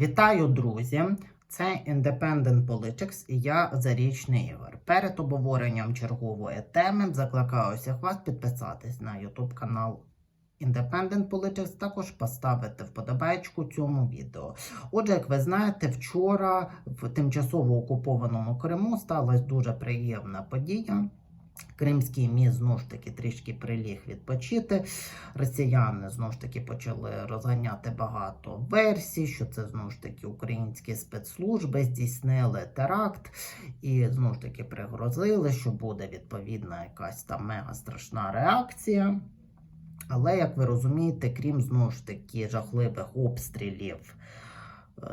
Вітаю, друзі! Це Independent Politics і я Зарічний Ігор. Перед обговоренням чергової теми закликаю всіх вас підписатись на YouTube канал Independent Politics, також поставити вподобайку цьому відео. Отже, як ви знаєте, вчора в тимчасово окупованому Криму сталася дуже приємна подія. Кримський міст знову ж таки трішки приліг відпочити. Росіяни знову ж таки почали розганяти багато версій, що це знову ж таки українські спецслужби здійснили теракт і знову ж таки пригрозили, що буде відповідна якась там мега страшна реакція. Але, як ви розумієте, крім знову ж таки жахливих обстрілів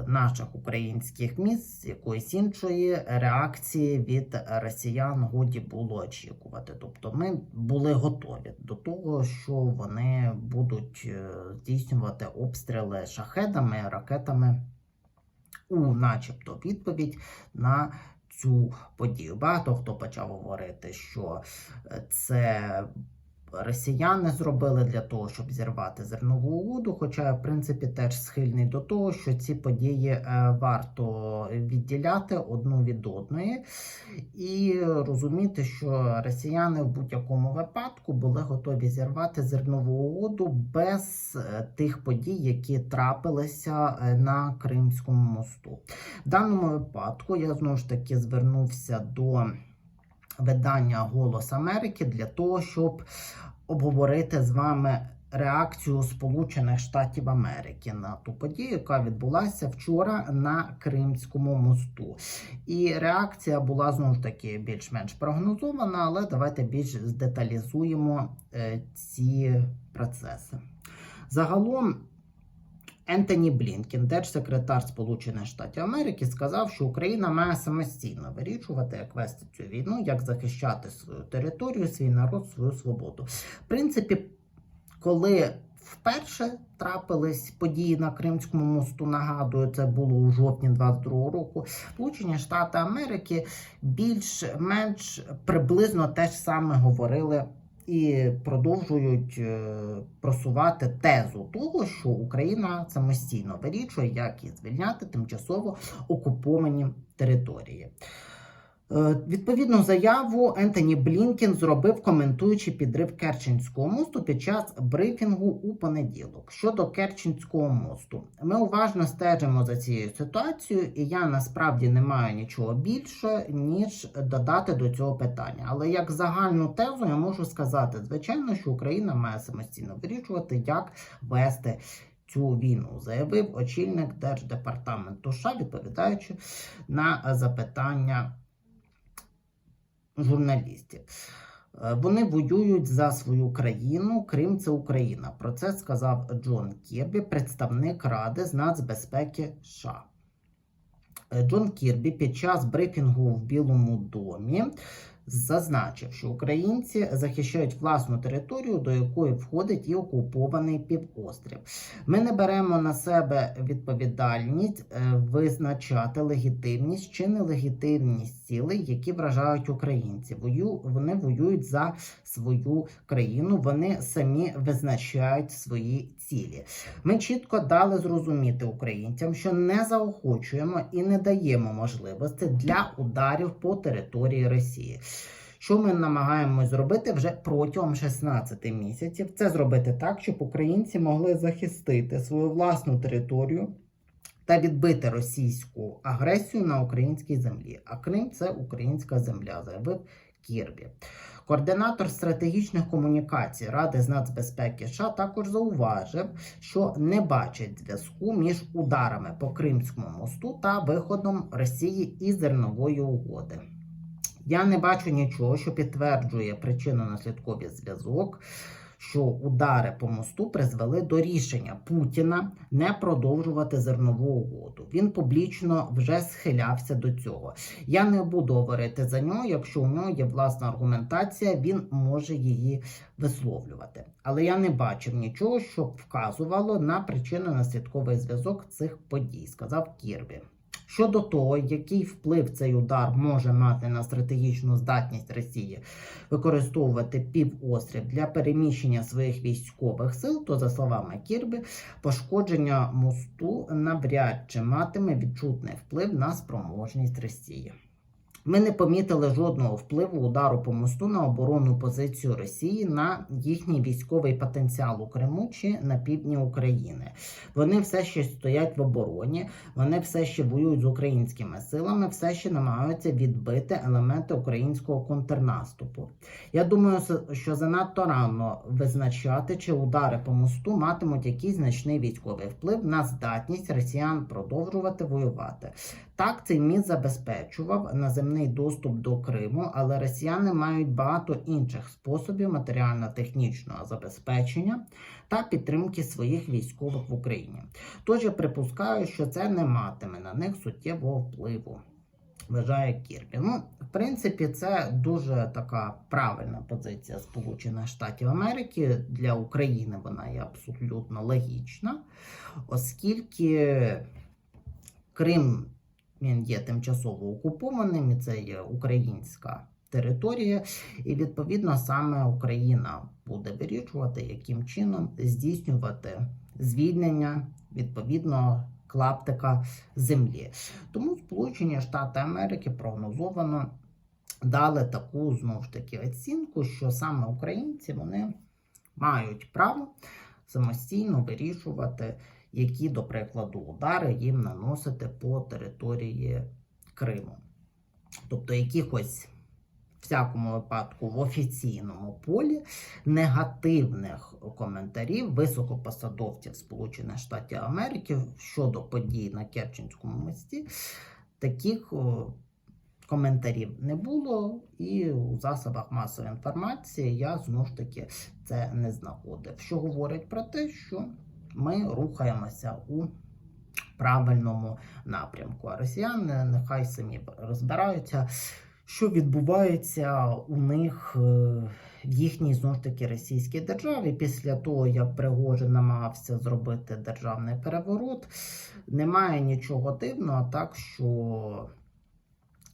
наших українських міст, якоїсь іншої реакції від росіян годі було очікувати. Тобто ми були готові до того, що вони будуть е, здійснювати обстріли шахедами, ракетами у начебто відповідь на цю подію. Багато хто почав говорити, що е, це росіяни зробили для того, щоб зірвати зернову угоду. Хоча я, в принципі, теж схильний до того, що ці події е, варто відділяти одну від одної і розуміти, що росіяни в будь-якому випадку були готові зірвати зернову угоду без е, тих подій, які трапилися е, на Кримському мосту. В даному випадку я знову ж таки звернувся до видання Голос Америки для того, щоб обговорити з вами реакцію Сполучених Штатів Америки на ту подію, яка відбулася вчора на Кримському мосту. І реакція була знову ж таки більш-менш прогнозована, але давайте більш здеталізуємо е, ці процеси. Загалом. Ентоні Блінкен, держсекретар Сполучених Штатів Америки, сказав, що Україна має самостійно вирішувати, як вести цю війну, як захищати свою територію, свій народ, свою свободу. В принципі, коли вперше трапились події на Кримському мосту, нагадую, це було у жовтні 22-го року. Сполучені Штати Америки більш-менш приблизно те ж саме говорили і продовжують е, просувати тезу того, що Україна самостійно вирішує, як і звільняти тимчасово окуповані території. Е, Відповідну заяву Ентоні Блінкен зробив, коментуючи підрив Керченського мосту під час брифінгу у понеділок. Щодо Керченського мосту, ми уважно стежимо за цією ситуацією, і я насправді не маю нічого більше, ніж додати до цього питання. Але як загальну тезу я можу сказати, звичайно, що Україна має самостійно вирішувати, як вести. Цю війну заявив очільник Держдепартаменту США, відповідаючи на запитання журналістів. Е, Вони воюють за свою країну. Крим це Україна. Про це сказав Джон Кірбі, представник Ради з нацбезпеки США. Е, Джон Кірбі під час брифінгу в Білому домі зазначив, що українці захищають власну територію, до якої входить і окупований півострів. Ми не беремо на себе відповідальність е, визначати легітимність чи нелегітимність цілей, які вражають українців. Вою, вони воюють за свою країну, вони самі визначають свої цілі. Ми чітко дали зрозуміти українцям, що не заохочуємо і не даємо можливості для ударів по території Росії. Що ми намагаємось зробити вже протягом 16 місяців? Це зробити так, щоб українці могли захистити свою власну територію та відбити російську агресію на українській землі. А Крим це українська земля, заявив Кірбі. Координатор стратегічних комунікацій Ради з нацбезпеки США також зауважив, що не бачить зв'язку між ударами по Кримському мосту та виходом Росії із зернової угоди. Я не бачу нічого, що підтверджує причинно-наслідковий зв'язок, що удари по мосту призвели до рішення Путіна не продовжувати зернову угоду. Він публічно вже схилявся до цього. Я не буду говорити за нього. Якщо у нього є власна аргументація, він може її висловлювати. Але я не бачив нічого, що вказувало на причинно-наслідковий зв'язок цих подій, сказав Кірбі. Щодо того, який вплив цей удар може мати на стратегічну здатність Росії використовувати півострів для переміщення своїх військових сил, то за словами Кірби, пошкодження мосту навряд чи матиме відчутний вплив на спроможність Росії. Ми не помітили жодного впливу удару по мосту на оборонну позицію Росії на їхній військовий потенціал у Криму чи на півдні України. Вони все ще стоять в обороні, вони все ще воюють з українськими силами, все ще намагаються відбити елементи українського контрнаступу. Я думаю, що занадто рано визначати, чи удари по мосту матимуть якийсь значний військовий вплив на здатність росіян продовжувати воювати. Так, цей міст забезпечував наземний доступ до Криму, але росіяни мають багато інших способів матеріально-технічного забезпечення та підтримки своїх військових в Україні. Тож я припускаю, що це не матиме на них суттєвого впливу. Вважає Кірбі. Ну, в принципі, це дуже така правильна позиція Сполучених Штатів Америки. Для України вона є абсолютно логічна, оскільки Крим він є тимчасово окупованим, і це є українська територія, і відповідно саме Україна буде вирішувати, яким чином здійснювати звільнення відповідно клаптика землі. Тому Сполучені Штати Америки прогнозовано дали таку знову ж таки оцінку, що саме українці вони мають право самостійно вирішувати, які, до прикладу, удари їм наносити по території Криму. Тобто якихось в всякому випадку в офіційному полі негативних коментарів високопосадовців Сполучених Штатів Америки щодо подій на Керченському мості, таких коментарів не було, і у засобах масової інформації я знову ж таки це не знаходив. Що говорить про те, що ми рухаємося у правильному напрямку. А росіяни нехай самі розбираються, що відбувається у них е, в їхній знову ж таки російській державі після того, як Пригожин намагався зробити державний переворот. Немає нічого дивного, так що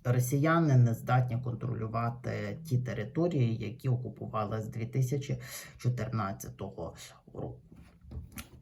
росіяни не здатні контролювати ті території, які окупували з 2014 року.